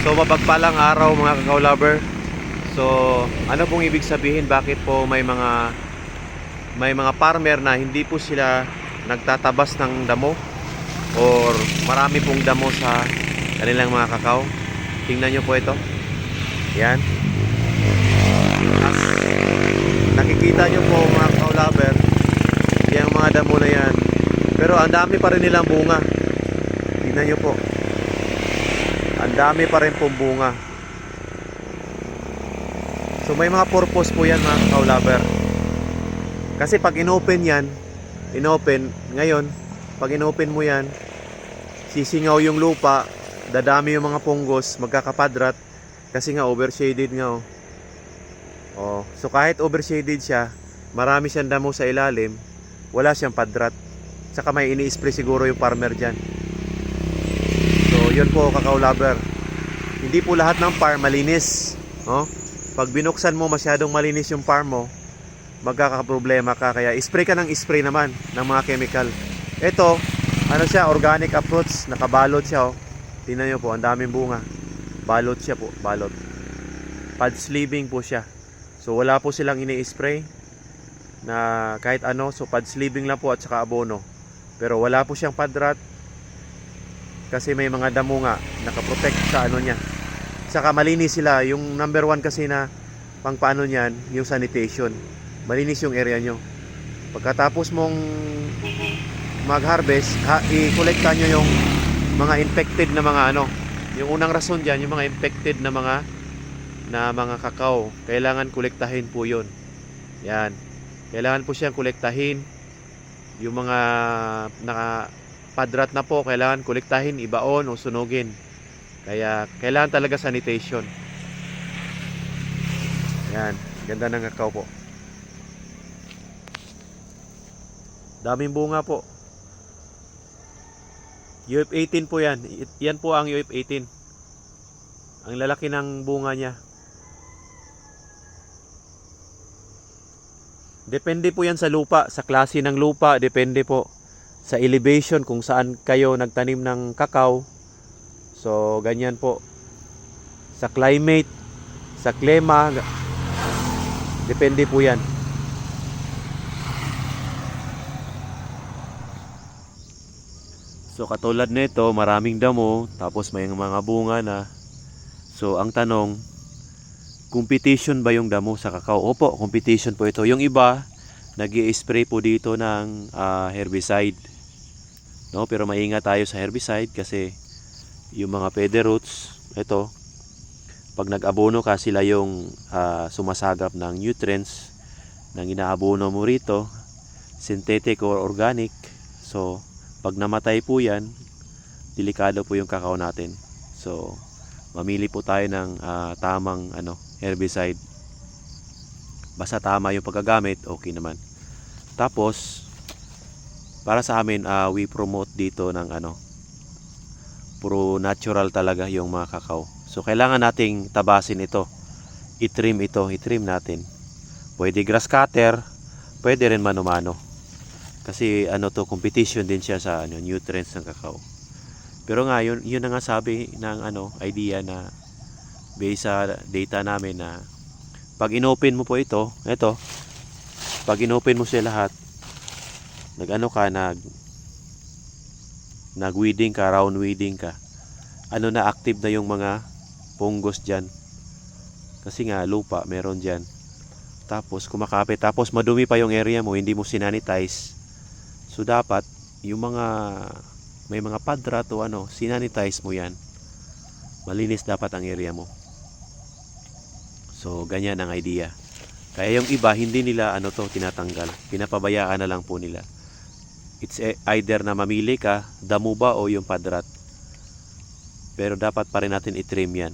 So mapagpalang araw mga kakao lover. So ano pong ibig sabihin bakit po may mga may mga farmer na hindi po sila nagtatabas ng damo or marami pong damo sa kanilang mga kakao. Tingnan nyo po ito. Yan. Nakikita nyo po mga kakao lover, yung mga damo na yan. Pero ang dami pa rin nilang bunga. Tingnan nyo po. Ang dami pa rin pong bunga. So may mga purpose po yan mga kakao lover. Kasi pag inopen yan, inopen, ngayon, pag inopen mo yan, sisingaw yung lupa, dadami yung mga punggos, magkakapadrat, kasi nga overshaded nga oh. Oh, so kahit overshaded siya, marami siyang damo sa ilalim, wala siyang padrat. Saka may ini-spray siguro yung farmer dyan. Yun po kakao lover. Hindi po lahat ng farm malinis. No? Pag binuksan mo masyadong malinis yung farm mo, magkakaproblema ka. Kaya spray ka ng spray naman ng mga chemical. Ito, ano siya, organic approach. Nakabalot siya. Oh. Tingnan nyo po, ang daming bunga. Balot siya po, balot. Pad sleeving po siya. So wala po silang ini-spray na kahit ano. So pad sleeving lang po at saka abono. Pero wala po siyang padrat kasi may mga damo nga nakaprotect sa ano niya. Saka malinis sila. Yung number one kasi na pang paano niyan, yung sanitation. Malinis yung area nyo. Pagkatapos mong mag-harvest, ha, i-collecta nyo yung mga infected na mga ano. Yung unang rason dyan, yung mga infected na mga na mga kakao. Kailangan kolektahin po yun. Yan. Kailangan po siyang kolektahin. Yung mga naka padrat na po, kailangan kolektahin, ibaon o sunugin. Kaya kailangan talaga sanitation. Yan, ganda ng kakao po. Daming bunga po. UF18 po yan. Yan po ang UF18. Ang lalaki ng bunga niya. Depende po yan sa lupa, sa klase ng lupa, depende po sa elevation kung saan kayo nagtanim ng kakao. So, ganyan po. Sa climate, sa klima, depende po yan. So, katulad nito, maraming damo, tapos may mga bunga na. So, ang tanong, competition ba yung damo sa kakao? Opo, competition po ito. Yung iba, nag spray po dito ng ah, herbicide. No, pero maingat tayo sa herbicide kasi yung mga pede roots, ito, pag nag-abono ka sila yung ah, sumasagap ng nutrients ng inaabono mo rito, synthetic or organic. So, pag namatay po yan, delikado po yung kakao natin. So, mamili po tayo ng ah, tamang ano, herbicide. Basta tama yung paggagamit, okay naman. Tapos, para sa amin, ah, we promote dito ng ano, puro natural talaga yung mga kakao. So, kailangan nating tabasin ito. I-trim ito, i-trim natin. Pwede grass cutter, pwede rin mano-mano. Kasi ano to, competition din siya sa ano, nutrients ng kakao. Pero nga, yun, yun na nga sabi ng ano, idea na based sa data namin na pag inopen mo po ito, ito, pag inopen mo siya lahat, nag-ano ka, nag nag-weeding ka, round weeding ka, ano na active na yung mga punggos dyan. Kasi nga, lupa, meron dyan. Tapos, kumakapit. Tapos, madumi pa yung area mo, hindi mo sinanitize. So, dapat, yung mga, may mga padrat o ano, sinanitize mo yan. Malinis dapat ang area mo. So, ganyan ang idea. Kaya yung iba, hindi nila ano to tinatanggal. Pinapabayaan na lang po nila. It's e- either na mamili ka, damo ba o yung padrat. Pero dapat pa rin natin i-trim yan.